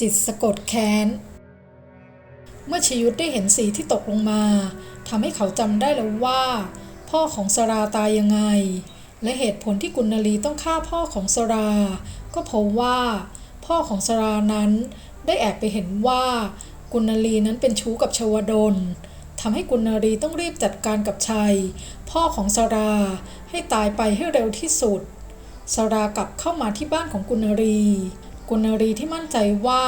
จิตสะกดแค้น เมื่อชยุทธได้เห็นสีที่ตกลงมาทำให้เขาจำได้แล้วว่า พ่อของสราตายยังไง และเหตุผลที่กุณลีต้องฆ่าพ่อของสรา ก็เพราะว่า พ่อของสรานั้นได้แอบไปเห็นว่ากุณลีนั้นเป็นชู้กับชวดลทำให้กุณลีต้องรีบจัดการกับชัย พ่อของสราให้ตายไปให้เร็วที่สุดสรากลับเข้ามาที่บ้านของกุณรี กุณรีที่มั่นใจว่า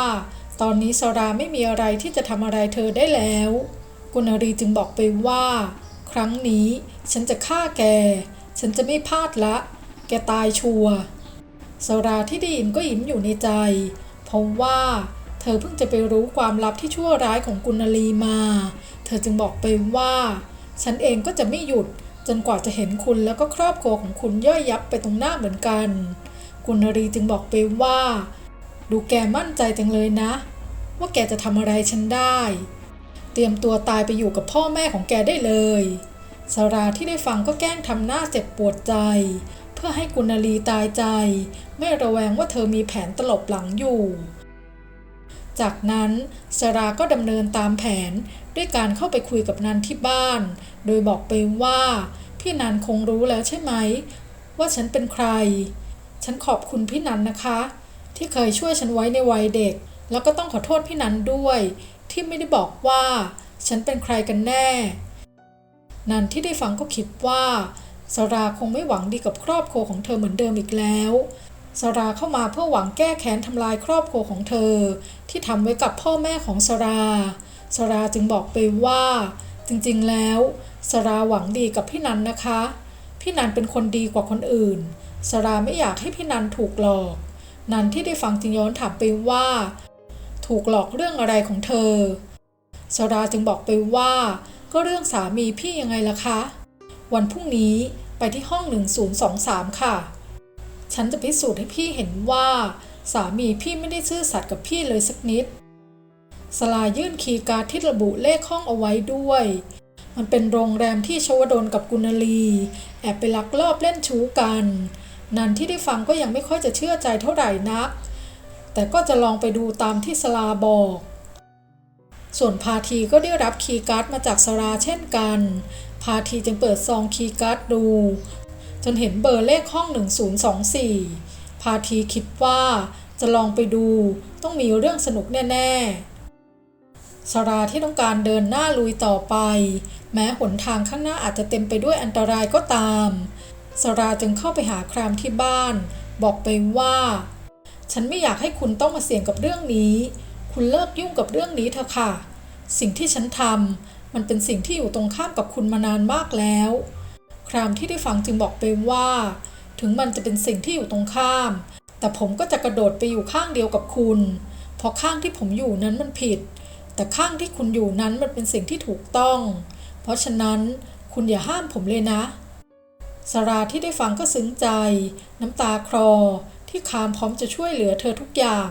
ตอนนี้สราไม่มีอะไรที่จะทำอะไรเธอได้แล้ว กุณรีจึงบอกไปว่า ครั้งนี้ฉันจะฆ่าแก ฉันจะไม่พลาดละ แกตายชัวร์สราที่ได้ยินก็ยิ้มอยู่ในใจ เพราะว่า เธอเพิ่งจะไปรู้ความลับที่ชั่วร้ายของกุณลีมา เธอจึงบอกไปว่า ฉันเองก็จะไม่หยุดจนกว่าจะเห็นคุณแล้วก็ครอบครัวของคุณย่อยยับไปตรงหน้าเหมือนกัน กุณรีจึงบอกไปว่า ดูแกมั่นใจจังเลยนะ ว่าแกจะทำอะไรฉันได้ เตรียมตัวตายไปอยู่กับพ่อแม่ของแกได้เลยสาราที่ได้ฟังก็แกล้งทำหน้าเจ็บปวดใจ เพื่อให้กุณลีตายใจ ไม่ระแวงว่าเธอมีแผนตลบหลังอยู่ จากนั้นสราก็ดำเนินตามแผนด้วยการเข้าไปคุยกับนันที่บ้าน โดยบอกไปว่า พี่นันคงรู้แล้วใช่ไหม ว่าฉันเป็นใคร ฉันขอบคุณพี่นันนะคะ ที่เคยช่วยฉันไว้ในวัยเด็ก แล้วก็ต้องขอโทษพี่นันด้วย ที่ไม่ได้บอกว่า ฉันเป็นใครกันแน่ นันที่ได้ฟังก็คิดว่าสราคงไม่หวังดีกับครอบครัวของเธอเหมือนเดิมอีกแล้วสราเข้ามาเพื่อหวังแก้แค้นทำลายครอบครัวของเธอ ที่ทำไว้กับพ่อแม่ของสราสราจึงบอกไปว่า จริงๆแล้วสราหวังดีกับพี่นันนะคะ พี่นันเป็นคนดีกว่าคนอื่นสราไม่อยากให้พี่นันถูกหลอก นันที่ได้ฟังจึงย้อนถามไปว่า ถูกหลอกเรื่องอะไรของเธอสราจึงบอกไปว่า ก็เรื่องสามีพี่ยังไงล่ะคะ วันพรุ่งนี้ไปที่ห้อง 1023 ค่ะ ฉันจะพิสูจน์ให้พี่เห็นว่า สามีพี่ไม่ได้ซื่อสัตย์กับพี่เลยสักนิด สลายื่นคีย์การ์ดที่ระบุเลขห้องเอาไว้ด้วย มันเป็นโรงแรมที่ชวดลกับกุณลี แอบไปลักลอบเล่นชู้กัน นันที่ได้ฟังก็ยังไม่ค่อยจะเชื่อใจเท่าไหร่นัก แต่ก็จะลองไปดูตามที่สลาบอก ส่วนพาทีก็ได้รับคีย์การ์ดมาจากสลาเช่นกัน พาทีจึงเปิดซองคีย์การ์ดดู จนเห็นเบอร์เลขห้อง 1024 พาทีคิดว่าจะลองไปดูต้องมีเรื่องสนุกแน่ ๆ สราที่ต้องการเดินหน้าลุยต่อไป แม้หนทางข้างหน้าอาจจะเต็มไปด้วยอันตรายก็ตาม สราจึงเข้าไปหาครามที่บ้าน บอกไปว่า ฉันไม่อยากให้คุณต้องมาเสี่ยงกับเรื่องนี้ คุณเลิกยุ่งกับเรื่องนี้เถอะค่ะ สิ่งที่ฉันทำมันเป็นสิ่งที่อยู่ตรงข้ามกับคุณมานานมากแล้ว ครามที่ได้ฟังจึงบอกไปว่า ถึงมันจะเป็นสิ่งที่อยู่ตรงข้าม แต่ผมก็จะกระโดดไปอยู่ข้างเดียวกับคุณ เพราะข้างที่ผมอยู่นั้นมันผิด แต่ข้างที่คุณอยู่นั้นมันเป็นสิ่งที่ถูกต้อง เพราะฉะนั้นคุณอย่าห้ามผมเลยนะ สราที่ได้ฟังก็ซึ้งใจ น้ำตาคลอที่คามพร้อมจะช่วยเหลือเธอทุกอย่าง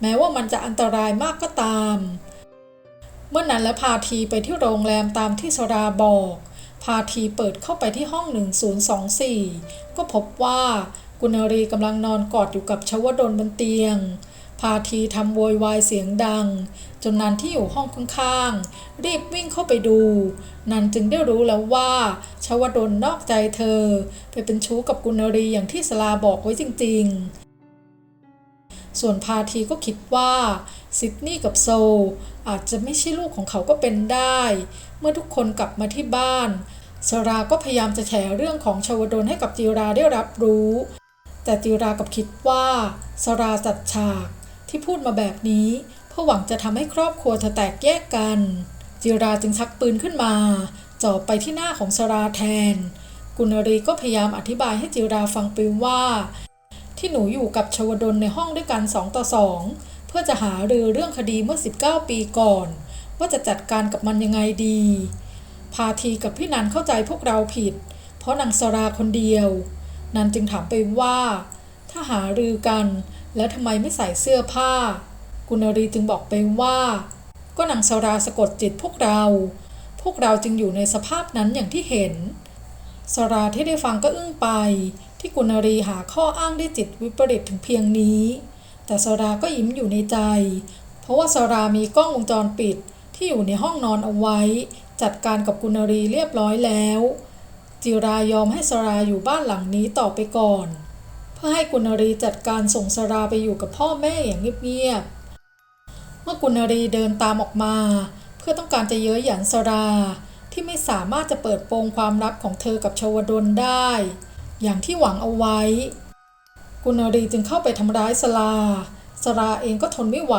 แม้ว่ามันจะอันตรายมากก็ตาม เมื่อนั้นและพาทีไปที่โรงแรมตามที่สราบอก พาทีเปิดเข้าไปที่ห้อง 1024 ก็พบว่ากุณรีกำลังนอนกอดอยู่กับชวดลบนเตียง พาทีทำโวยวายเสียงดัง จนนันที่อยู่ห้องข้างๆรีบวิ่งเข้าไปดู นันจึงได้รู้แล้วว่าชาวดลนอกใจเธอ ไปเป็นชู้กับกุณรีอย่างที่สลาบอกไว้จริง ๆ ส่วนพาทีก็คิดว่าซิดนีย์กับโซ อาจจะไม่ใช่ลูกของเขาก็เป็นได้ เมื่อทุกคนกลับมาที่บ้านสราก็พยายามจะแฉเรื่องของชาวดลให้กับจิราได้รับรู้ แต่จิรากับคิดว่าสราจัดฉาก ที่พูดมาแบบนี้เพื่อหวังจะทำให้ครอบครัวเธอแตกแยกกัน จิราจึงชักปืนขึ้นมาจ่อไปที่หน้าของสราแทน กุณรีก็พยายามอธิบายให้จิราฟังไปว่า ที่หนูอยู่กับชวดลในห้องด้วยกันสองต่อสองเพื่อจะหารือเรื่องคดีเมื่อ 19 ปีก่อน ว่าจะจัดการกับมันยังไงดี พาทีกับพี่นันเข้าใจพวกเราผิด เพราะนางสราคนเดียว นันจึงถามไปว่า ถ้าหารือกัน แล้วทำไมไม่ใส่เสื้อผ้า กุณรีจึงบอกไปว่า ก็นางสราสะกดจิตพวกเรา พวกเราจึงอยู่ในสภาพนั้นอย่างที่เห็นสราที่ได้ฟังก็อึ้งไป ที่กุณรีหาข้ออ้างได้จิตวิปริตถึงเพียงนี้ แต่สราก็ยิ้มอยู่ในใจ เพราะว่าสรามีกล้องวงจรปิดที่อยู่ในห้องนอนเอาไว้ จัดการกับกุณรีเรียบร้อยแล้วจิรายอมให้สราอยู่บ้านหลังนี้ต่อไปก่อน พื่อให้กุณรีจัดการส่งสราไปอยู่กับพ่อแม่อย่างเงียบๆ เมื่อกุณรีเดินตามออกมา เพื่อต้องการจะเย้ยหยันสราที่ไม่สามารถจะเปิดโปงความลับของเธอกับชวดลได้ อย่างที่หวังเอาไว้ กุณรีจึงเข้าไปทำร้ายสลาสราเองก็ทนไม่ไหว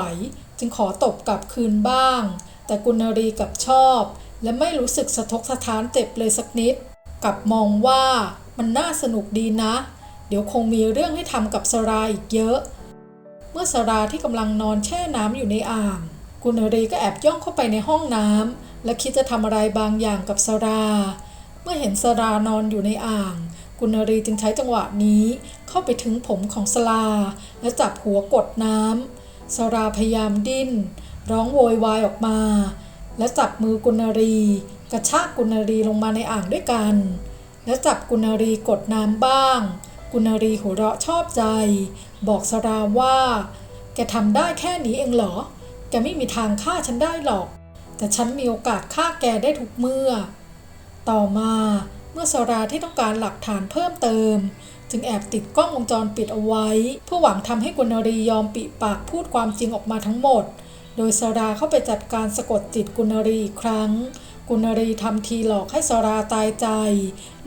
จึงขอตบกลับคืนบ้าง แต่กุณรีกลับชอบ และไม่รู้สึกสะทกสะท้านเจ็บเลยสักนิด กลับมองว่ามันน่าสนุกดีนะ เดี๋ยวคงมีเรื่องให้ทำกับสราอีกเยอะ เมื่อสราที่กำลังนอนแช่น้ำอยู่ในอ่าง กุณรีก็แอบย่องเข้าไปในห้องน้ำและคิดจะทำอะไรบางอย่างกับสรา เมื่อเห็นสรานอนอยู่ในอ่าง กุณรีจึงใช้จังหวะนี้เข้าไปถึงผมของสลาและจับหัวกดน้ำสราพยายามดิ้น ร้องโวยวายออกมา และจับมือกุณรีกระชากกุณรีลงมาในอ่างด้วยกัน และจับกุณรีกดน้ำบ้าง กุณรีหัวเราะชอบใจ บอกสราว่า แกทำได้แค่นี้เองเหรอ แกไม่มีทางฆ่าฉันได้หรอก แต่ฉันมีโอกาสฆ่าแกได้ทุกเมื่อ ต่อมาเมื่อสราที่ต้องการหลักฐานเพิ่มเติม จึงแอบติดกล้องวงจรปิดเอาไว้ เพื่อหวังทำให้กุณรียอมปิปากพูดความจริงออกมาทั้งหมด โดยสราเข้าไปจัดการสะกดจิตกุณรีอีกครั้ง กุณรีทำทีหลอกให้สราตายใจ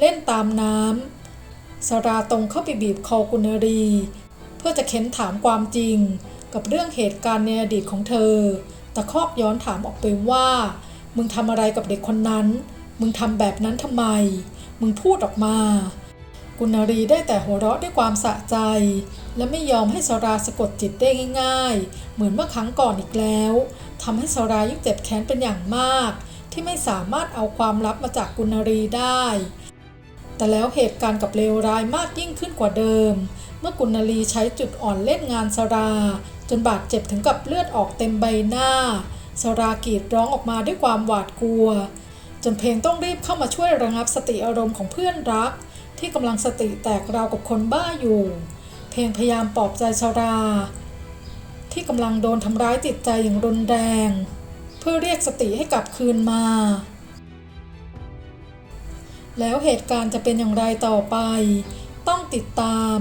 เล่นตามน้ำ สราตรงเข้าไปบีบคอกุณรี เพื่อจะเค้นถามความจริง กับเรื่องเหตุการณ์ในอดีตของเธอ แตะคอกย้อนถามออกไปว่า มึงทำอะไรกับเด็กคนนั้น มึงทำแบบนั้นทำไม มึงพูดออกมา กุณรีได้แต่หัวเราะด้วยความสะใจ และไม่ยอมให้สราสะกดจิตได้ง่าย ๆ เหมือนเมื่อครั้งก่อนอีกแล้วทำให้สรายิ่งเจ็บแค้นเป็นอย่างมาก ที่ไม่สามารถเอาความลับมาจากกุณรีได้ แต่แล้วเหตุการณ์กับเลวร้ายมากยิ่งขึ้นกว่าเดิม เมื่อกุณลีใช้จุดอ่อนเล่นงานสรา จนบาดเจ็บถึงกับเลือดออกเต็มใบหน้า สรากรีดร้องออกมาด้วยความหวาดกลัว จนเพลงต้องรีบเข้ามาช่วยระงับสติอารมณ์ของเพื่อนรัก ที่กำลังสติแตกราวกับคนบ้าอยู่ เพลงพยายามปลอบใจสรา ที่กำลังโดนทำร้ายจิตใจอย่างรุนแรง เพื่อเรียกสติให้กลับคืนมา แล้วเหตุการณ์จะเป็นอย่างไรต่อไป ต้องติดตาม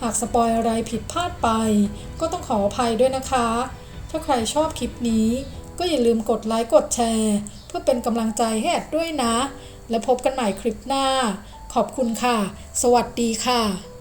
หากสปอยอะไรผิดพลาดไป ก็ต้องขออภัยด้วยนะคะ ถ้าใครชอบคลิปนี้ ก็อย่าลืมกดไลค์กดแชร์ เพื่อเป็นกำลังใจให้แอดด้วยนะ และพบกันใหม่คลิปหน้า ขอบคุณค่ะ สวัสดีค่ะ